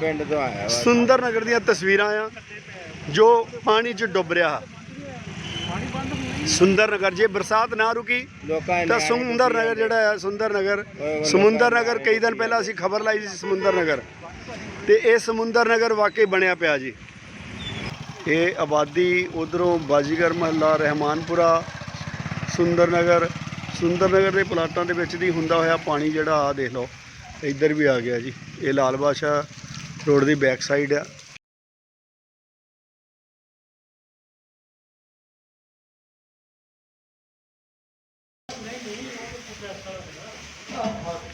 ਪਿੰਡ ਤੋਂ ਆਇਆ ਵਾ। ਸੁੰਦਰ ਨਗਰ ਦੀਆਂ ਤਸਵੀਰਾਂ ਆ ਜੋ ਪਾਣੀ 'ਚ ਡੁੱਬ ਰਿਹਾ। ਸੁੰਦਰ ਨਗਰ ਜੇ ਬਰਸਾਤ ਨਾ ਰੁਕੀ ਲੋਕਾਂ ਨੇ ਤਾਂ ਸੁੰਦਰ ਨਗਰ ਜਿਹੜਾ ਹੈ ਸੁੰਦਰ ਨਗਰ। ਸਮੁੰਦਰ ਨਗਰ ਕਈ ਦਿਨ ਪਹਿਲਾਂ ਅਸੀਂ ਖਬਰ ਲਾਈ ਸੀ ਸਮੁੰਦਰ ਨਗਰ। ਤੇ ਇਹ ਸਮੁੰਦਰ ਨਗਰ ਵਾਕਈ ਬਣਿਆ ਪਿਆ ਜੀ। ਇਹ ਆਬਾਦੀ ਉਧਰੋਂ ਬਾਜੀਗਰ ਮਹੱਲਾ ਰਹਿਮਾਨਪੁਰਾ ਸੁੰਦਰ ਨਗਰ। ਸੁੰਦਰ ਨਗਰ ਦੇ ਪਲਾਟਾਂ ਦੇ ਵਿੱਚ ਦੀ ਹੁੰਦਾ ਹੋਇਆ ਪਾਣੀ ਜਿਹੜਾ ਆ ਦੇਖ ਲਓ ਇੱਧਰ ਵੀ ਆ ਗਿਆ ਜੀ। ਇਹ ਲਾਲ ਬਾਦਸ਼ਾਹ ਰੋਡ ਦੀ ਬੈਕ ਸਾਈਡ ਆ।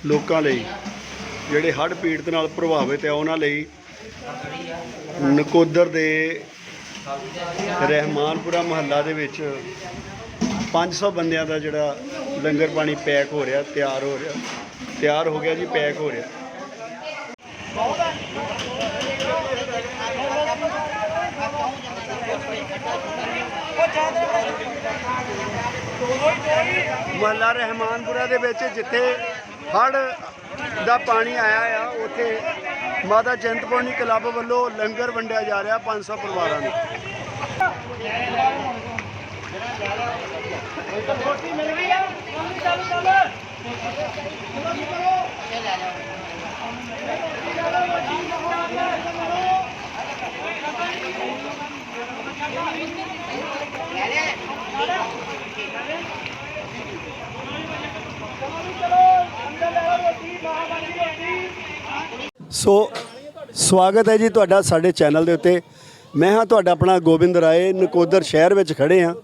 ਲੋਕਾਂ ਲਈ, ਜਿਹੜੇ ਹੜ੍ਹ ਪੀੜਤ ਨਾਲ ਪ੍ਰਭਾਵਿਤ ਆ, ਉਹਨਾਂ ਲਈ ਨਕੋਦਰ ਦੇ ਰਹਿਮਾਨਪੁਰਾ ਮਹੱਲਾ ਦੇ ਵਿੱਚ 500 ਬੰਦਿਆਂ ਦਾ ਜਿਹੜਾ ਲੰਗਰ ਪਾਣੀ ਪੈਕ ਹੋ ਰਿਹਾ, ਤਿਆਰ ਹੋ ਰਿਹਾ, ਤਿਆਰ ਹੋ ਗਿਆ ਜੀ, ਪੈਕ ਹੋ ਰਿਹਾ। ਮਹੱਲਾ ਰਹਿਮਾਨਪੁਰਾ ਦੇ ਵਿੱਚ ਜਿੱਥੇ ਹੜ੍ਹ ਦਾ ਪਾਣੀ ਆਇਆ ਆ, ਉੱਥੇ ਮਾਤਾ ਚਿੰਤਪੁਰਨੀ ਕਲੱਬ ਵੱਲੋਂ ਲੰਗਰ ਵੰਡਿਆ ਜਾ ਰਿਹਾ 500 ਪਰਿਵਾਰਾਂ ਨੂੰ। ਸੋ ਸਵਾਗਤ ਹੈ ਜੀ ਤੁਹਾਡਾ ਸਾਡੇ ਚੈਨਲ ਦੇ ਉੱਤੇ। ਮੈਂ ਹਾਂ ਤੁਹਾਡਾ ਆਪਣਾ ਗੋਬਿੰਦ ਰਾਏ, ਨਕੋਦਰ ਸ਼ਹਿਰ ਵਿੱਚ ਖੜੇ ਹਾਂ।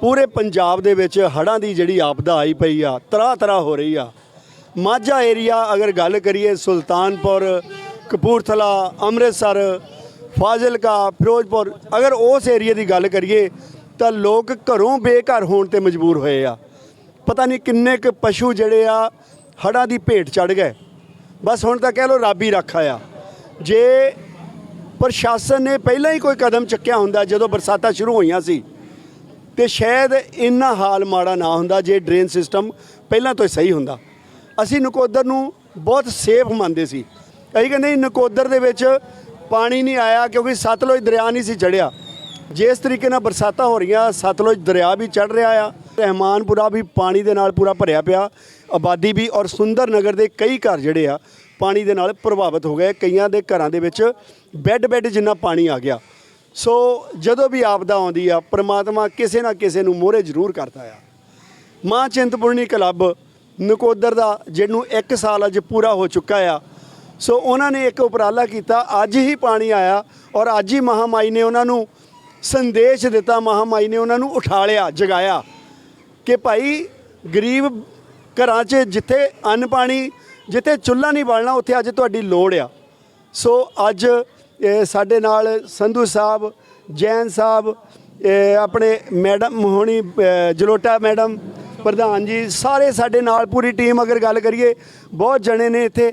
ਪੂਰੇ ਪੰਜਾਬ ਦੇ ਵਿੱਚ ਹੜ੍ਹਾਂ ਦੀ ਜਿਹੜੀ ਆਪਦਾ ਆਈ ਪਈ ਆ ਤਰ੍ਹਾਂ ਤਰ੍ਹਾਂ ਹੋ ਰਹੀ ਆ। ਮਾਝਾ ਏਰੀਆ ਅਗਰ ਗੱਲ ਕਰੀਏ, ਸੁਲਤਾਨਪੁਰ, ਕਪੂਰਥਲਾ, ਅੰਮ੍ਰਿਤਸਰ, ਫਾਜ਼ਿਲਕਾ, ਫਿਰੋਜ਼ਪੁਰ, ਅਗਰ ਉਸ ਏਰੀਆ ਦੀ ਗੱਲ ਕਰੀਏ ਤਾਂ ਲੋਕ ਘਰੋਂ ਬੇਘਰ ਹੋਣ ਤੇ ਮਜਬੂਰ ਹੋਏ ਆ। ਪਤਾ ਨਹੀਂ ਕਿੰਨੇ ਕੁ ਪਸ਼ੂ ਜਿਹੜੇ ਆ, ਹੜ੍ਹਾਂ ਦੀ ਭੇਟ ਚੜ ਗਏ। ਬਸ ਹੁਣ ਤਾਂ ਕਹਿ ਲਓ ਰੱਬ ਹੀ ਰੱਖਾ ਆ ਜੇ ਪ੍ਰਸ਼ਾਸਨ ਨੇ ਪਹਿਲਾਂ ਹੀ ਕੋਈ ਕਦਮ ਚੱਕਿਆ ਹੁੰਦਾ, ਜਦੋਂ ਬਰਸਾਤਾਂ ਸ਼ੁਰੂ ਹੋਈਆਂ ਸੀ, ਤੇ ਸ਼ਾਇਦ ਇੰਨਾ ਹਾਲ ਮਾੜਾ ਨਾ ਹੁੰਦਾ ਜੇ ਡਰੇਨ ਸਿਸਟਮ ਪਹਿਲਾਂ ਤੋਂ ਹੀ ਸਹੀ ਹੁੰਦਾ। ਅਸੀਂ ਨਕੋਦਰ ਨੂੰ ਬਹੁਤ ਸੇਫ ਮੰਨਦੇ ਸੀ। ਅਸੀਂ ਕਹਿੰਦੇ ਨਕੋਦਰ ਦੇ ਵਿੱਚ ਪਾਣੀ ਨਹੀਂ ਆਇਆ ਕਿਉਂਕਿ ਸਤਲੁਜ ਦਰਿਆ ਨਹੀਂ ਸੀ ਚੜਿਆ ਜਿਸ ਤਰੀਕੇ ਨਾਲ ਬਰਸਾਤਾਂ ਹੋ ਰਹੀਆਂ, ਸਤਲੁਜ ਦਰਿਆ ਵੀ ਚੜ ਰਿਹਾ ਆ, ਰਹਿਮਾਨਪੁਰਾ ਵੀ ਪਾਣੀ ਦੇ ਨਾਲ ਪੂਰਾ ਭਰਿਆ ਪਿਆ, ਆਬਾਦੀ ਵੀ ਔਰ ਸੁੰਦਰ ਨਗਰ ਦੇ ਕਈ ਘਰ ਜਿਹੜੇ ਆ, ਪਾਣੀ ਦੇ ਨਾਲ ਪ੍ਰਭਾਵਿਤ ਹੋ ਗਏ। ਕਈਆਂ ਦੇ ਘਰਾਂ ਦੇ ਵਿੱਚ ਬੈੱਡ ਬੈੱਡ ਜਿੰਨਾ ਪਾਣੀ ਆ ਗਿਆ। ਸੋ ਜਦੋਂ ਵੀ ਆਪਦਾ ਆਉਂਦੀ ਆ, ਪ੍ਰਮਾਤਮਾ ਕਿਸੇ ਨਾ ਕਿਸੇ ਨੂੰ ਮੋਹਰੇ ਜ਼ਰੂਰ ਕਰਦਾ ਆ। ਮਾਂ ਚਿੰਤਪੁਰਨੀ ਕਲੱਬ ਨਕੋਦਰ ਦਾ, ਜਿਹਨੂੰ 1 ਸਾਲ ਅੱਜ ਪੂਰਾ ਹੋ ਚੁੱਕਾ ਆ, ਸੋ ਉਹਨਾਂ ਨੇ ਇੱਕ ਉਪਰਾਲਾ ਕੀਤਾ, ਅੱਜ ਹੀ ਪਾਣੀ ਆਇਆ ਔਰ ਅੱਜ ਹੀ ਮਹਾਮਾਈ ਨੇ ਉਹਨਾਂ ਨੂੰ ਸੰਦੇਸ਼ ਦਿੱਤਾ ਮਹਾਮਾਈ ਨੇ ਉਹਨਾਂ ਨੂੰ ਉਠਾਲਿਆ, ਜਗਾਇਆ ਕਿ ਭਾਈ ਗਰੀਬ ਘਰਾਂ 'ਚ ਜਿੱਥੇ ਅੰਨ ਪਾਣੀ, ਜਿੱਥੇ ਚੁੱਲ੍ਹਾ ਨਹੀਂ ਬਾਲਣਾ, ਉੱਥੇ ਅੱਜ ਤੁਹਾਡੀ ਲੋੜ ਆ। ਸੋ ਅੱਜ ਸਾਡੇ ਨਾਲ ਸੰਧੂ ਸਾਹਿਬ, ਜੈਨ ਸਾਹਿਬ ਆਪਣੇ ਮੈਡਮ ਹੋਣੀ ਜਲੋਟਾ ਮੈਡਮ, ਪ੍ਰਧਾਨ ਜੀ, ਸਾਰੇ ਸਾਡੇ ਨਾਲ ਪੂਰੀ ਟੀਮ ਅਗਰ ਗੱਲ ਕਰੀਏ, ਬਹੁਤ ਜਣੇ ਨੇ ਇੱਥੇ।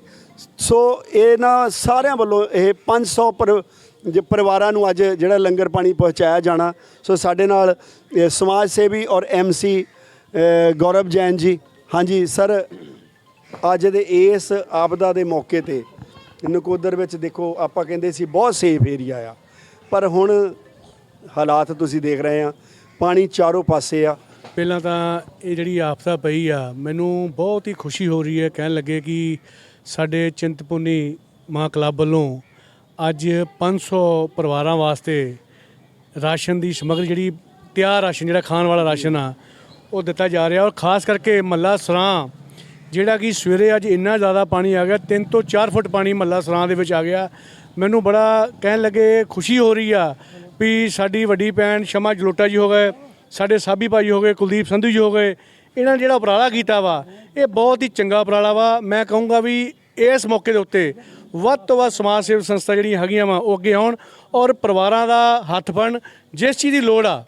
ਸੋ ਇਹ ਨਾ ਸਾਰਿਆਂ ਵੱਲੋਂ ਇਹ 500 ਪਰ ਜੇ ਪਰਿਵਾਰਾਂ ਨੂੰ ਅੱਜ ਜਿਹੜਾ ਲੰਗਰ ਪਾਣੀ ਪਹੁੰਚਾਇਆ ਜਾਣਾ, ਸੋ ਸਾਡੇ ਨਾਲ ਇਹ ਸਮਾਜ ਸੇਵੀ ਔਰ ਐਮਸੀ ਗੌਰਵ ਜੈਨ ਜੀ। ਹਾਂਜੀ, ਸਰ, ਅੱਜ ਦੇ ਇਸ ਆਪਦਾ ਦੇ ਮੌਕੇ ਤੇ ਨਕੋਦਰ ਵਿੱਚ ਦੇਖੋ, ਆਪਾਂ ਕਹਿੰਦੇ ਸੀ ਬਹੁਤ ਸੇਫ ਏਰੀਆ ਆ। ਪਰ ਹੁਣ ਹਾਲਾਤ ਤੁਸੀਂ ਦੇਖ ਰਹੇ ਆ, ਪਾਣੀ ਚਾਰੋਂ ਪਾਸੇ ਆ। ਪਹਿਲਾਂ ਤਾਂ ਇਹ ਜਿਹੜੀ ਆਫਤਾ ਪਈ ਆ, ਮੈਨੂੰ ਬਹੁਤ ਹੀ ਖੁਸ਼ੀ ਹੋ ਰਹੀ ਹੈ, ਕਹਿਣ ਲੱਗੇ ਕਿ ਸਾਡੇ ਚਿੰਤਪੁਰਨੀ ਮਾਂ ਕਲੱਬ ਵੱਲੋਂ ਅੱਜ 500 ਪਰਿਵਾਰਾਂ ਵਾਸਤੇ ਰਾਸ਼ਨ ਦੀ ਸਮੱਗਰੀ ਜਿਹੜੀ, ਤਿਆਰ ਰਾਸ਼ਨ, ਜਿਹੜਾ ਖਾਣ ਵਾਲਾ ਰਾਸ਼ਨ ਆ, ਉਹ ਦਿੱਤਾ ਜਾ ਰਿਹਾ। ਔਰ ਖਾਸ ਕਰਕੇ ਮੱਲਾ ਸਰਾਂ, ਜਿਹੜਾ ਕਿ ਸਵੇਰੇ ਅੱਜ ਇੰਨਾ ਜ਼ਿਆਦਾ ਪਾਣੀ ਆ ਗਿਆ 3 ਤੋਂ 4 ਫੁੱਟ ਪਾਣੀ ਮੱਲਾ ਸਰਾਂ ਦੇ ਵਿੱਚ ਆ ਗਿਆ। ਮੈਨੂੰ ਬੜਾ ਕਹਿਣ ਲੱਗੇ, ਖੁਸ਼ੀ ਹੋ ਰਹੀ ਆ ਵੀ ਸਾਡੀ ਵੱਡੀ ਭੈਣ ਸ਼ਮਾ ਜਲੋਟਾ ਜੀ ਹੋ ਗਏ, ਸਾਡੇ ਸਾਬੀ ਭਾਈ ਹੋ ਗਏ, ਕੁਲਦੀਪ ਸੰਧੂ ਜੀ ਹੋ ਗਏ, ਇਹਨਾਂ ਨੇ ਜਿਹੜਾ ਉਪਰਾਲਾ ਕੀਤਾ ਵਾ, ਇਹ ਬਹੁਤ ਹੀ ਚੰਗਾ ਉਪਰਾਲਾ ਵਾ। ਮੈਂ ਕਹੂੰਗਾ ਵੀ ਇਸ ਮੌਕੇ ਦੇ ਉੱਤੇ ਵੱਧ ਤੋਂ ਵੱਧ ਸਮਾਜ ਸੇਵੀ ਸੰਸਥਾ ਜਿਹੜੀਆਂ ਹੈਗੀਆਂ ਵਾ, ਉਹ ਅੱਗੇ ਆਉਣ ਔਰ ਪਰਿਵਾਰਾਂ ਦਾ ਹੱਥ ਫੜਨ ਜਿਸ ਚੀਜ਼ ਦੀ ਲੋੜ ਆ,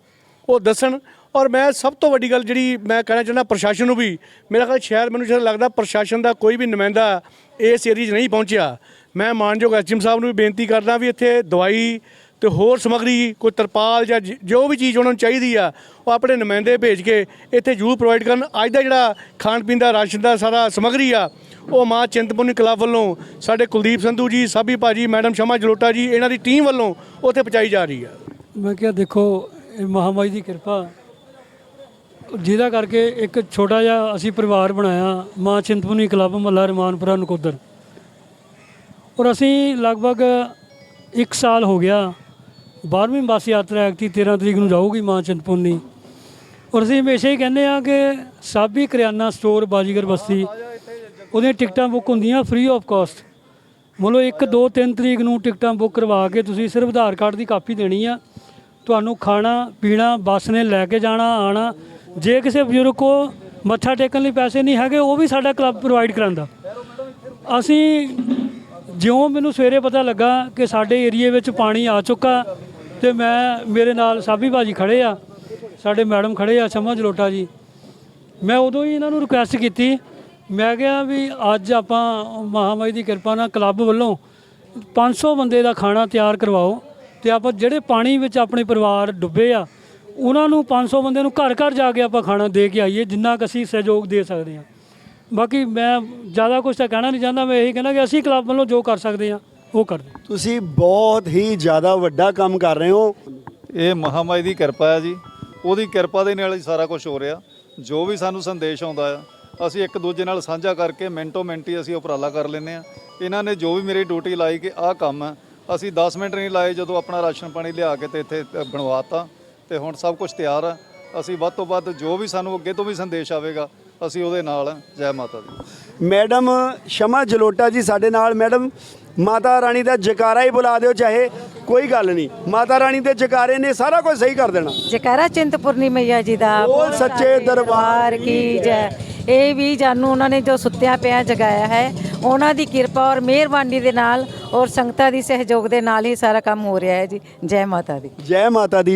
ਉਹ ਦੱਸਣ। ਔਰ ਮੈਂ ਸਭ ਤੋਂ ਵੱਡੀ ਗੱਲ ਜਿਹੜੀ ਮੈਂ ਕਹਿਣਾ ਚਾਹੁੰਦਾ ਪ੍ਰਸ਼ਾਸਨ ਨੂੰ ਵੀ, ਮੇਰਾ ਖਿਆਲ ਸ਼ਾਇਦ ਮੈਨੂੰ ਸ਼ਾਇਦ ਲੱਗਦਾ ਪ੍ਰਸ਼ਾਸਨ ਦਾ ਕੋਈ ਵੀ ਨੁਮਾਇੰਦਾ ਇਸ ਏਰੀਆ 'ਚ ਨਹੀਂ ਪਹੁੰਚਿਆ। ਮੈਂ ਮਾਨਯੋਗ ਐਸਜੀਐਮ ਸਾਹਿਬ ਨੂੰ ਵੀ ਬੇਨਤੀ ਕਰਦਾ ਵੀ ਇੱਥੇ ਦਵਾਈ ਤੇ ਹੋਰ ਸਮੱਗਰੀ, ਕੋਈ ਤਰਪਾਲ ਜਾਂ ਜ- ਜੋ ਵੀ ਚੀਜ਼ ਉਹਨਾਂ ਨੂੰ ਚਾਹੀਦੀ ਆ, ਉਹ ਆਪਣੇ ਨੁਮਾਇੰਦੇ ਭੇਜ ਕੇ ਇੱਥੇ ਜ਼ਰੂਰ ਪ੍ਰੋਵਾਈਡ ਕਰਨ। ਅੱਜ ਦਾ ਜਿਹੜਾ ਖਾਣ ਪੀਣ ਦਾ ਰਾਸ਼ਨ ਦਾ ਸਾਰਾ ਸਮੱਗਰੀ ਆ ਉਹ ਮਾਂ ਚਿੰਤਪੁਰਨੀ ਕਲੱਬ ਵੱਲੋਂ ਸਾਡੇ ਕੁਲਦੀਪ ਸੰਧੂ ਜੀ, ਸਾਬੀ ਭਾਜੀ, ਮੈਡਮ ਸ਼ਮਾ ਜਲੋਟਾ ਜੀ, ਇਹਨਾਂ ਦੀ ਟੀਮ ਵੱਲੋਂ ਉੱਥੇ ਪਹੁੰਚਾਈ ਜਾ ਰਹੀ ਹੈ ਮੈਂ ਕਿਹਾ ਦੇਖੋ, ਇਹ ਮਹਾਮਾਈ ਦੀ ਕਿਰਪਾ। ਜਿਹਦਾ ਕਰਕੇ ਇੱਕ ਛੋਟਾ ਜਿਹਾ ਅਸੀਂ ਪਰਿਵਾਰ ਬਣਾਇਆ, ਮਾਂ ਚਿੰਤਪੁਰਨੀ ਕਲੱਬ ਮੱਲਾ ਰਮਾਨਪੁਰਾ ਨਕੋਦਰ। ਔਰ ਅਸੀਂ ਲਗਭਗ 1 ਸਾਲ ਹੋ ਗਿਆ 12ਵੀਂ ਬੱਸ ਯਾਤਰਾ ਐਕਟੀ 13 ਤਰੀਕ ਨੂੰ ਜਾਊਗੀ ਮਾਂ ਚਿੰਤਪੁਰਨੀ। ਔਰ ਅਸੀਂ ਹਮੇਸ਼ਾ ਹੀ ਕਹਿੰਦੇ ਆ ਕਿ ਸਾਬੀ ਕਰਿਆਨਾ ਸਟੋਰ ਬਾਜੀਗਰ ਬਸਤੀ ਉਹਦੀਆਂ ਟਿਕਟਾਂ ਬੁੱਕ ਹੁੰਦੀਆਂ ਫ੍ਰੀ ਆਫ ਕਾਸਟ ਮਤਲਬ 1 2 3 ਤਰੀਕ ਨੂੰ ਟਿਕਟਾਂ ਬੁੱਕ ਕਰਵਾ ਕੇ ਤੁਸੀਂ ਸਿਰਫ ਆਧਾਰ ਕਾਰਡ ਦੀ ਕਾਪੀ ਦੇਣੀ ਆ। ਤੁਹਾਨੂੰ ਖਾਣਾ, ਪੀਣਾ, ਬੱਸ ਨੇ ਲੈ ਕੇ ਜਾਣਾ, ਆਣਾ। ਜੇ ਕਿਸੇ ਬਜ਼ੁਰਗ ਕੋ ਮੱਥਾ ਟੇਕਣ ਲਈ ਪੈਸੇ ਨਹੀਂ ਹੈਗੇ, ਉਹ ਵੀ ਸਾਡਾ ਕਲੱਬ ਪ੍ਰੋਵਾਈਡ ਕਰਾਂਦਾ ਅਸੀਂ ਜਿਉਂ ਮੈਨੂੰ ਸਵੇਰੇ ਪਤਾ ਲੱਗਾ ਕਿ ਸਾਡੇ ਏਰੀਏ ਵਿੱਚ ਪਾਣੀ ਆ ਚੁੱਕਾ, ਤੇ ਮੈਂ, ਮੇਰੇ ਨਾਲ ਸਾਬੀ ਬਾਜੀ ਖੜੇ ਆ। ਸਾਡੇ ਮੈਡਮ ਖੜੇ ਆ, ਸ਼ਮਾ ਜਲੋਟਾ ਜੀ। ਮੈਂ ਉਦੋਂ ਹੀ ਇਹਨਾਂ ਨੂੰ ਰਿਕੁਐਸਟ ਕੀਤੀ ਮੈਂ ਕਿਹਾ ਵੀ ਅੱਜ ਆਪਾਂ ਮਹਾਮਾਈ ਦੀ ਕਿਰਪਾ ਨਾਲ ਕਲੱਬ ਵੱਲੋਂ 500 ਬੰਦੇ ਦਾ ਖਾਣਾ ਤਿਆਰ ਕਰਵਾਓ ਤੇ ਆਪਾਂ ਜਿਹੜੇ ਪਾਣੀ ਵਿੱਚ ਆਪਣੇ ਪਰਿਵਾਰ ਡੁੱਬੇ ਆ ਉਹਨਾਂ ਨੂੰ 500 ਬੰਦੇ ਨੂੰ ਘਰ ਘਰ ਜਾ ਕੇ ਆਪਾਂ ਖਾਣਾ ਦੇ ਕੇ ਆਈਏ ਜਿੰਨਾ ਕੁ ਅਸੀਂ ਸਹਿਯੋਗ ਦੇ ਸਕਦੇ ਹਾਂ। ਬਾਕੀ ਮੈਂ ਜ਼ਿਆਦਾ ਕੁਝ ਤਾਂ ਕਹਿਣਾ ਨਹੀਂ ਚਾਹੁੰਦਾ ਮੈਂ ਇਹੀ ਕਹਿੰਦਾ ਕਿ ਅਸੀਂ ਕਲੱਬ ਵੱਲੋਂ ਜੋ ਕਰ ਸਕਦੇ ਹਾਂ ਉਹ ਕਰਦੇ ਹਾਂ ਤੁਸੀਂ ਬਹੁਤ ਹੀ ਜ਼ਿਆਦਾ ਵੱਡਾ ਕੰਮ ਕਰ ਰਹੇ ਹੋ। ਇਹ ਮਹਾਮਾਈ ਦੀ ਕਿਰਪਾ ਹੈ ਜੀ। ਉਹਦੀ ਕਿਰਪਾ ਦੇ ਨਾਲ ਹੀ ਸਾਰਾ ਕੁਝ ਹੋ ਰਿਹਾ। ਜੋ ਵੀ ਸਾਨੂੰ ਸੰਦੇਸ਼ ਆਉਂਦਾ ਆ ਅਸੀਂ ਇੱਕ ਦੂਜੇ ਨਾਲ ਸਾਂਝਾ ਕਰਕੇ ਮਿੰਟੋ ਮਿੰਟ ਹੀ ਅਸੀਂ ਉਪਰਾਲਾ ਕਰ ਲੈਂਦੇ ਆ ਇਹਨਾਂ ਨੇ ਜੋ ਵੀ ਮੇਰੀ ਡਿਊਟੀ ਲਾਈ ਕਿ ਆਹ ਕੰਮ ਅਸੀਂ 10 ਮਿੰਟ ਨਹੀਂ ਲਾਏ ਜਦੋਂ ਆਪਣਾ ਰਾਸ਼ਨ ਪਾਣੀ ਲਿਆ ਕੇ ਤੇ ਇੱਥੇ ਬਣਵਾਤਾ। ਤੇ ਹੁਣ ਸਭ ਕੁਝ ਤਿਆਰ ਆ। ਅਸੀਂ ਵੱਧ ਤੋਂ ਵੱਧ ਜੋ ਵੀ ਸਾਨੂੰ ਅੱਗੇ ਤੋਂ ਵੀ ਸੰਦੇਸ਼ ਆਵੇਗਾ ਅਸੀਂ ਉਹਦੇ ਨਾਲ। ਜੈ ਮਾਤਾ ਦੀ। ਮੈਡਮ ਸ਼ਮਾ ਜਲੋਟਾ ਜੀ ਸਾਡੇ ਨਾਲ। ਮੈਡਮ ਮਾਤਾ ਰਾਣੀ ਦਾ ਜਕਾਰਾ ਹੀ ਬੁਲਾ ਦਿਓ ਚਾਹੇ ਕੋਈ ਗੱਲ ਨਹੀਂ। ਮਾਤਾ ਰਾਣੀ ਦੇ ਜਕਾਰੇ ਨੇ ਸਾਰਾ ਕੁਝ ਸਹੀ ਕਰ ਦੇਣਾ। ਜੈਕਾਰਾ ਚਿੰਤਪੁਰਨੀ ਮਈਆ ਜੀ ਦਾ। ਬੋਲ ਸੱਚੇ ਦਰਬਾਰ ਕੀ ਜੈ। ਇਹ ਵੀ ਜਾਨੂੰ ਉਹਨਾਂ ਨੇ ਜੋ ਸੁੱਤਿਆਂ ਪਿਆ ਜਗਾਇਆ ਹੈ, ਉਹਨਾਂ ਦੀ ਕਿਰਪਾ ਔਰ ਮਿਹਰਬਾਨੀ ਦੇ ਨਾਲ ਔਰ ਸੰਗਤਾਂ ਦੀ ਸਹਿਯੋਗ ਦੇ ਨਾਲ ਹੀ ਸਾਰਾ ਕੰਮ ਹੋ ਰਿਹਾ ਹੈ ਜੀ। ਜੈ ਮਾਤਾ ਦੀ। ਜੈ ਮਾਤਾ ਦੀ।